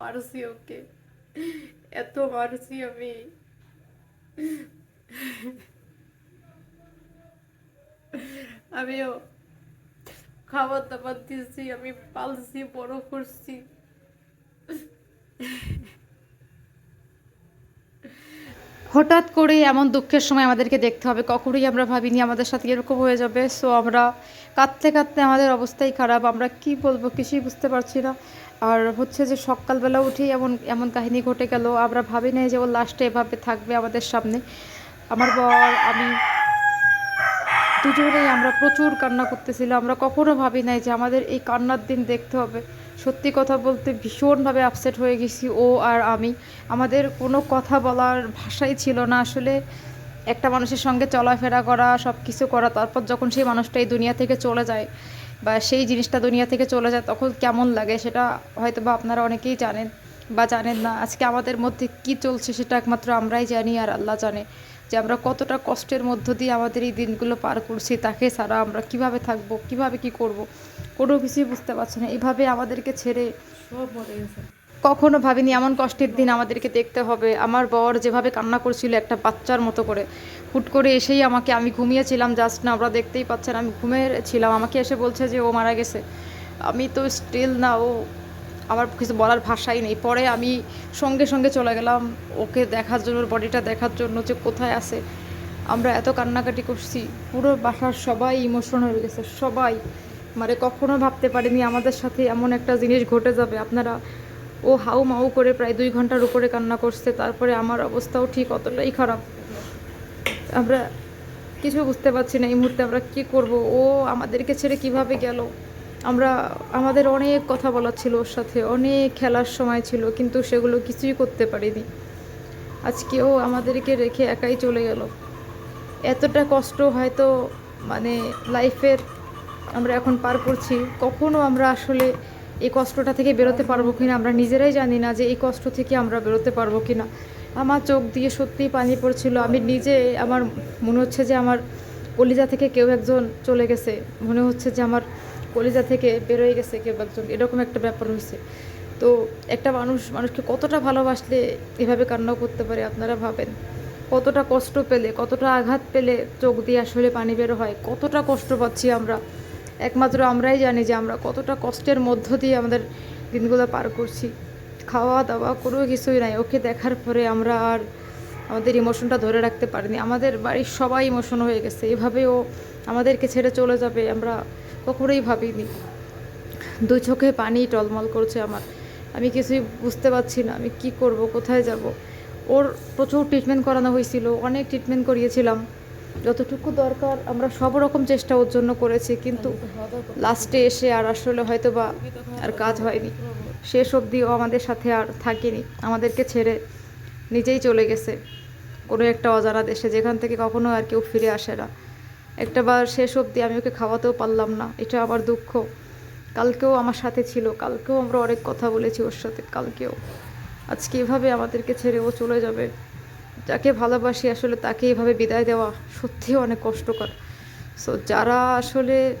মারছি ওকে। এত মারছি আমি। আমিও খাবার দাবার দিয়েছি, আমি পালছি, বড় করছি। হঠাৎ করে এমন দুঃখের সময় আমাদেরকে দেখতে হবে, কখনোই আমরা ভাবিনি আমাদের সাথে এরকম হয়ে যাবে। সো আমরা কাঁদতে কাঁদতে আমাদের অবস্থাই খারাপ, আমরা কি বলব কিছুই বুঝতে পারছি না। আর হচ্ছে যে সকালবেলা উঠেই এমন এমন কাহিনী ঘটে গেল, আমরা ভাবি নাই যে ও লাস্টে এভাবে থাকবে আমাদের সামনে। আমার বর, আমি দুজনেই আমরা প্রচুর কান্না করতেছিলাম আমরা কখনো ভাবি নাই যে আমাদের এই কান্নার দিন দেখতে হবে। সত্যি কথা বলতে ভীষণভাবে আপসেট হয়ে গেছি ও আর আমি। আমাদের কোনো কথা বলার ভাষাই ছিল না আসলে। একটা মানুষের সঙ্গে চলাফেরা করা সব কিছু করা, তারপর যখন সেই মানুষটা এই দুনিয়া থেকে চলে যায় বা সেই জিনিসটা দুনিয়া থেকে চলে যায়, তখন কেমন লাগে সেটা হয়তো বা আপনারা অনেকেই জানেন বা জানেন না। আজকে আমাদের মধ্যে কি চলছে সেটা একমাত্র আমরাই জানি আর আল্লাহ জানে যে আমরা কতটা কষ্টের মধ্য দিয়ে আমাদের এই দিনগুলো পার করছি, তাকে ছাড়া আমরা কীভাবে থাকব, কীভাবে কি করব, কোনো কিছুই বুঝতে পারছি না। এভাবে আমাদেরকে ছেড়ে সব মরে গেছে। কখনো ভাবিনি, এমন কষ্টের দিন আমাদেরকে দেখতে হবে। আমার বর যেভাবে কান্না করছিল একটা বাচ্চার মতো করে, হুট করে এসেই আমাকে, আমি ঘুমিয়েছিলাম জাস্ট না, ওরা দেখতেই পাচ্ছেন, আমি ঘুমিয়েছিলাম। আমাকে এসে বলছে যে, ও মারা গেছে। আমি তো স্টিল না, ও আমার কিছু বলার ভাষাই নেই। পরে আমি সঙ্গে সঙ্গে চলে গেলাম, ওকে দেখার জন্য, বডিটা দেখার জন্য যে কোথায় আছে। আমরা এত কান্নাকাটি করছি, পুরো বাসার সবাই ইমোশন হয়ে গেছে, সবাই। মানে কখনো ভাবতে পারিনি আমাদের সাথে এমন একটা জিনিস ঘটে যাবে। আপনারা ও হাউ মাউ করে প্রায় দুই ঘণ্টার উপরে কান্না করছে, তারপরে আমার অবস্থাও ঠিক অতটাই খারাপ। আমরা কিছু বুঝতে পারছি না এই মুহূর্তে আমরা কি করব, ও আমাদেরকে ছেড়ে কীভাবে গেল? আমরা, আমাদের অনেক কথা বলার ছিল ওর সাথে, অনেক খেলার সময় ছিল, কিন্তু সেগুলো কিছুই করতে পারিনি। আজকে ও আমাদেরকে রেখে একাই চলে গেল। এতটা কষ্ট হয়তো মানে লাইফের আমরা এখন পার করছি। কখনো আমরা আসলে এই কষ্টটা থেকে বেরোতে পারব কিনা আমরা নিজেরাই জানি না যে এই কষ্ট থেকে আমরা বেরোতে পারব কিনা। আমার চোখ দিয়ে সত্যিই পানি পড়ছিল। আমি নিজে আমার মনে হচ্ছে যে আমার কলিজা থেকে কেউ একজন চলে গেছে। মনে হচ্ছে যে আমার কলিজা থেকে বেরোয় গেছে কেউ একজন। এরকম একটা ব্যাপার হয়েছে। তো একটা মানুষ, মানুষকে কতটা ভালোবাসলে এভাবে কান্নাও করতে পারে, আপনারা ভাবেন? কতটা কষ্ট পেলে, কতটা আঘাত পেলে চোখ দিয়ে আসলে পানি বের হয়? কতটা কষ্ট পাচ্ছি আমরা? একমাত্র আমরাই জানি যে আমরা কতটা কষ্টের মধ্য দিয়ে আমাদের দিনগুলো পার করছি। খাওয়া দাওয়া কোনো কিছুই নাই। ওকে দেখার পরে আমরা আর আমাদের ইমোশনটা ধরে রাখতে পারিনি। আমাদের বাড়ির সবাই ইমোশন হয়ে গেছে। এভাবে ও আমাদেরকে ছেড়ে চলে যাবে আমরা কখনোই ভাবিনি। দুই চোখে পানি টলমল করছে আমার। আমি কিছুই বুঝতে পারছি না, আমি কি করব, কোথায় যাব? ওর প্রচুর ট্রিটমেন্ট করানো হয়েছিল। অনেক ট্রিটমেন্ট করিয়েছিলাম। যতটুকু দরকার, আমরা সব রকম চেষ্টা ওর জন্য করেছি, কিন্তু লাস্টে এসে আর আসলে হয়তো বা আর কাজ হয়নি। শেষ অবধিও আমাদের সাথে আর থাকেনি। আমাদেরকে ছেড়ে নিজেই চলে গেছে। কোনো একটা অজানা দেশে, যেখান থেকে কখনো আর কেউ ফিরে আসে না। একটা বার শেষ অবধি আমি ওকে খাওয়াতেও পারলাম না। এটা আমার দুঃখ। কালকেও আমার সাথে ছিল। কালকেও আমরা অনেক কথা বলেছি ওর সাথে। কালকেও। আজকে এভাবে আমাদেরকে ছেড়ে ও চলে যাবে। যাকে ভালোবাসি, আসলে তাকে এভাবে বিদায় দেওয়া সত্যিই অনেক কষ্টকর। সো যারা আসলে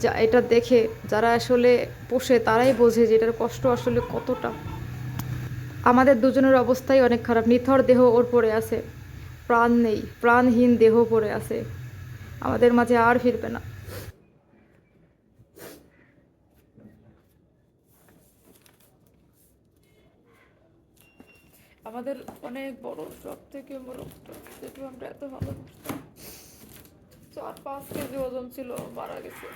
যা, এটা দেখে, যারা আসলে পোষে, তারাই বোঝে যে এটার কষ্ট আসলে কতটা। আমাদের দুজনের অবস্থাই অনেক খারাপ। নিথর দেহ ওর পড়ে আছে। প্রাণ নেই। প্রাণহীন দেহ পড়ে আছে। আমাদের মাঝে আর ফিরবে না। আমাদের অনেক বড় সব থেকে বড় যেটু আমরা এত ভালোবাসতাম চার পাঁচ কেজি ওজন ছিল মারা গেছে।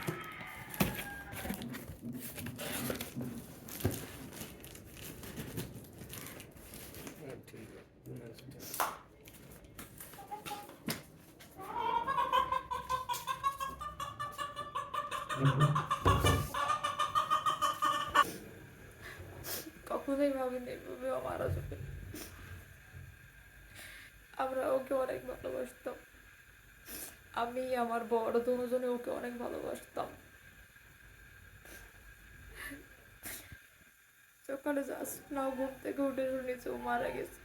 কখনোই ভাবিনি মারা যাবে। আমরা ওকে অনেক ভালোবাসতাম। আমি, আমার বড় দুজনে ওকে অনেক ভালোবাসতাম। সকালে যাস না ঘুম থেকে উঠে শুনেছি ও মারা গেছে।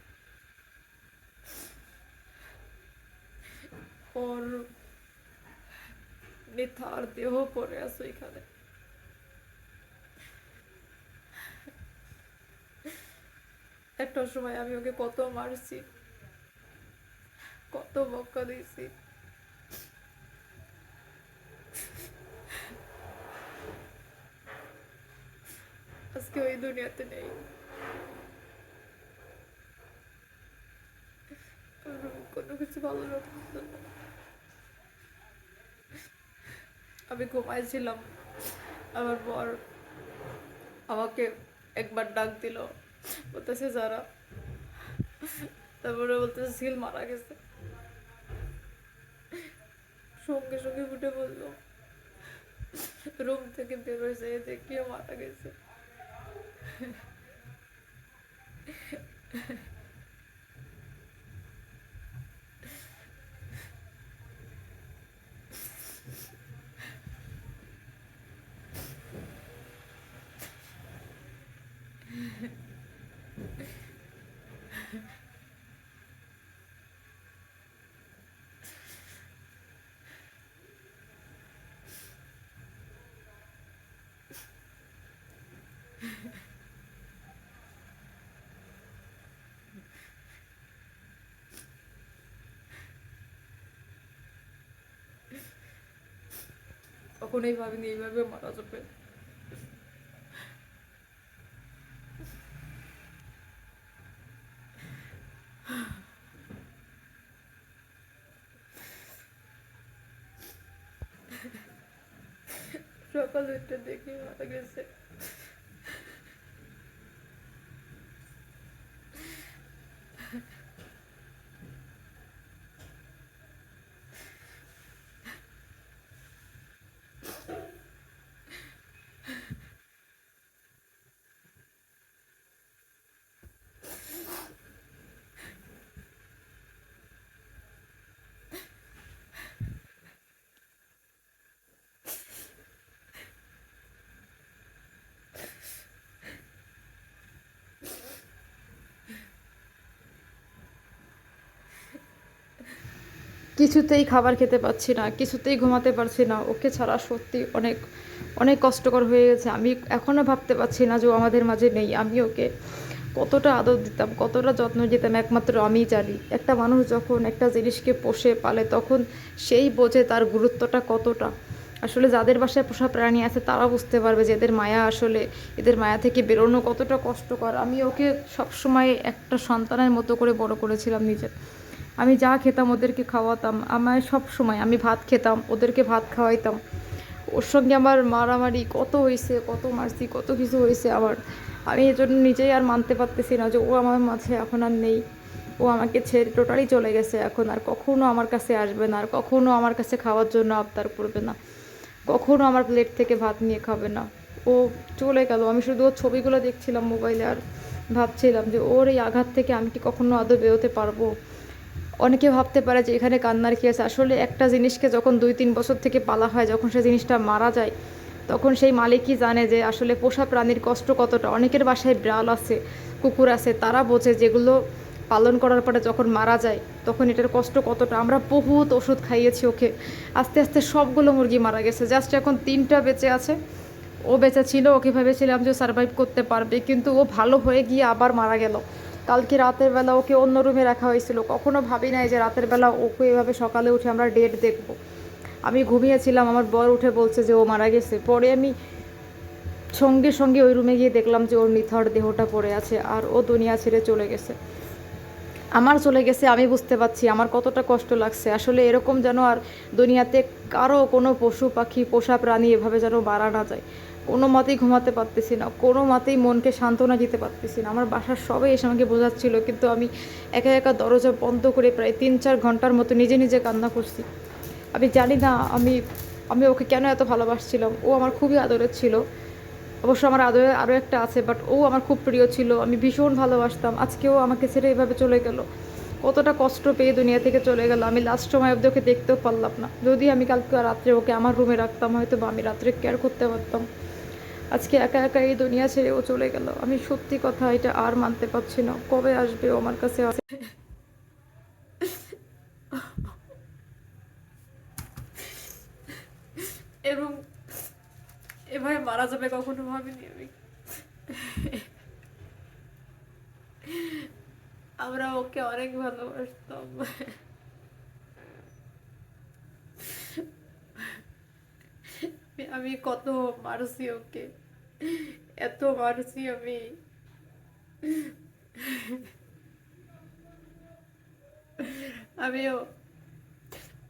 ওর নিথার দেহ পড়ে আছে এখানে একটা সময় আমি ওকে কত মারছি। কত বকা দিয়েছি। আজকে ওই দুনিয়াতে নেই। কোনো কিছু ভালো লাগছে না আমি ঘুমাইছিলাম। আমার বর আমাকে একবার ডাক দিল। বলতেছে, যারা। তারপরে বলতেছে সিল মারা গেছে। সঙ্গে সঙ্গে উঠে বলল রুম থেকে বেরোয় হয়েছে দেখিয়ে মারা গেছে। কখনোই ভাবিনি এইভাবে মারা যাবে। সকাল উঠতে দেখি মারা গেছে। কিছুতেই খাবার খেতে পাচ্ছি না, কিছুতেই ঘুমাতে পারছি না। ওকে ছাড়া সত্যি অনেক অনেক কষ্টকর হয়ে গেছে। আমি এখনও ভাবতে পারছি না যে ও আমাদের মাঝে নেই। আমি ওকে কতটা আদর দিতাম, কতটা যত্ন দিতাম একমাত্র আমিই জানি। একটা মানুষ যখন একটা জিনিসকে পোষে, পালে, তখন সেই বোঝে তার গুরুত্বটা কতটা। আসলে যাদের বাসায় পোষা প্রাণী আছে, তারা বুঝতে পারবে যে এদের মায়া আসলে, এদের মায়া থেকে বেরোনো কতটা কষ্টকর। আমি ওকে সবসময় একটা সন্তানের মতো করে বড় করেছিলাম নিজের আমি যা খেতাম ওদেরকে খাওয়াতাম আমার সব সময় আমি ভাত খেতাম, ওদেরকে ভাত খাওয়াইতাম। ওর সঙ্গে আমার মারামারি কত হয়েছে কত মারছি, কত কিছু হয়েছে আমার। আমি এজন্য নিজেই আর মানতে পারতেছি না যে ও আমার মাঝে এখন আর নেই। ও আমাকে ছেড়ে টোটালি চলে গেছে এখন, আর কখনও আমার কাছে আসবে না, আর কখনও আমার কাছে খাওয়ার জন্য আবদার করবে না। কখনও আমার প্লেট থেকে ভাত নিয়ে খাবে না। ও চলে গেল, আমি শুধু ওর ছবিগুলো দেখছিলাম মোবাইলে আর ভাবছিলাম যে ওর এই আঘাত থেকে আমি কি কখনো আদৌ বেরোতে পারব? অনেকে ভাবতে পারে যে এখানে কান্নার কি আছে। আসলে একটা জিনিসকে যখন দুই তিন বছর থেকে পালা হয়, যখন সেই জিনিসটা মারা যায়, তখন সেই মালিকই জানে যে আসলে পোষা প্রাণীর কষ্ট কতটা। অনেকের বাসায় বিড়াল আছে, কুকুর আছে, তারা বোঝে যেগুলো পালন করার পরে যখন মারা যায়, তখন এটার কষ্ট কতটা। আমরা বহুত ওষুধ খাইয়েছি ওকে। আস্তে আস্তে সবগুলো মুরগি মারা গেছে। জাস্ট এখন তিনটা বেঁচে আছে। ও বেঁচে ছিল, ওকে ভেবেছিলাম যে সার্ভাইভ করতে পারবে, কিন্তু ও ভালো হয়ে গিয়ে আবার মারা গেল। কালকে রাতের বেলা ওকে অন্য রুমে রাখা হয়েছিল। কখনো ভাবি নাই যে রাতের বেলা ওকে এভাবে সকালে উঠে আমরা ডেট দেখব। আমি ঘুমিয়েছিলাম, আমার বর উঠে বলছে যে ও মারা গেছে। পরে আমি সঙ্গে সঙ্গে ওই রুমে গিয়ে দেখলাম যে ওর নিথর দেহটা পড়ে আছে আর ও দুনিয়া ছেড়ে চলে গেছে। আমার চলে গেছে, আমি বুঝতে পারছি, আমার কতটা কষ্ট লাগছে। আসলে এরকম যেন আর দুনিয়াতে কারও কোনো পশু পাখি, পোষা প্রাণী এভাবে যেন মারা না যায়। কোনো মতেই ঘুমাতে পারতেছি না, কোনো মতেই মনকে সান্ত্বনা দিতে পারতেছি না। আমার বাসার সবাই এসে আমাকে বোঝাচ্ছিল, কিন্তু আমি একা একা দরজা বন্ধ করে প্রায় তিন চার ঘণ্টার মতো নিজে নিজে কান্না করছি। আমি জানি না আমি আমি ওকে কেন এত ভালোবাসছিলাম, ও আমার খুবই আদরের ছিল। অবশ্য আমার আদরে আরও একটা আছে বাট ও আমার খুব প্রিয় ছিল, আমি ভীষণ ভালোবাসতাম। আজকেও আমাকে ছেড়ে এভাবে চলে গেল। কতটা কষ্ট পেয়ে দুনিয়া থেকে চলে গেল, আমি লাস্ট সময় অব্দি ওকে দেখতেও পারলাম না। যদি আমি কালকে রাত্রে ওকে আমার রুমে রাখতাম হয়তো বা আমি রাত্রে কেয়ার করতে পারতাম। আজকে একা একা এই দুনিয়া ছেড়ে ও চলে গেল। আমি সত্যি কথা এটা আর মানতে পারছি না। কবে আসবে ও আমার কাছে এবং এভাবে মারা যাবে কখনো ভাবিনি আমি। আমরা ওকে অনেক ভালোবাসতাম আমি কত মারছি ওকে, এত মারছি আমি। আমিও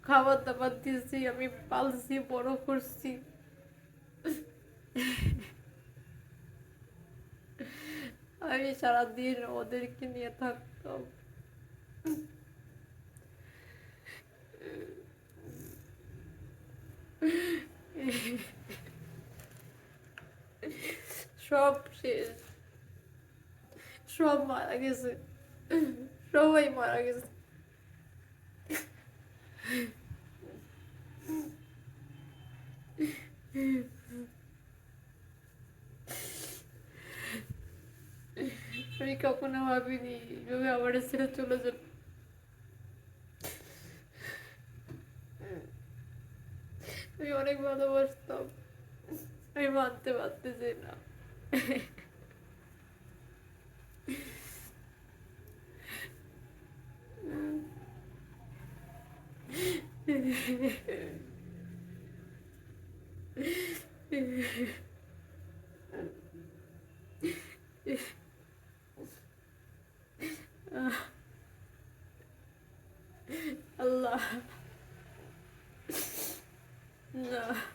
খাবার দাবার দিয়েছি, আমি পালছি, বড় করছি। আমি সারাদিন ওদেরকে নিয়ে থাকতাম। সব শেষ। সব মারা গেছে। সবাই মারা গেছে। আমি কখনো ভাবিনি এভাবে আমার ছেড়ে চলে যাবে। আমি অনেক ভালোবাসতাম। আমি মানতে পারতেছি না আল্লাহ না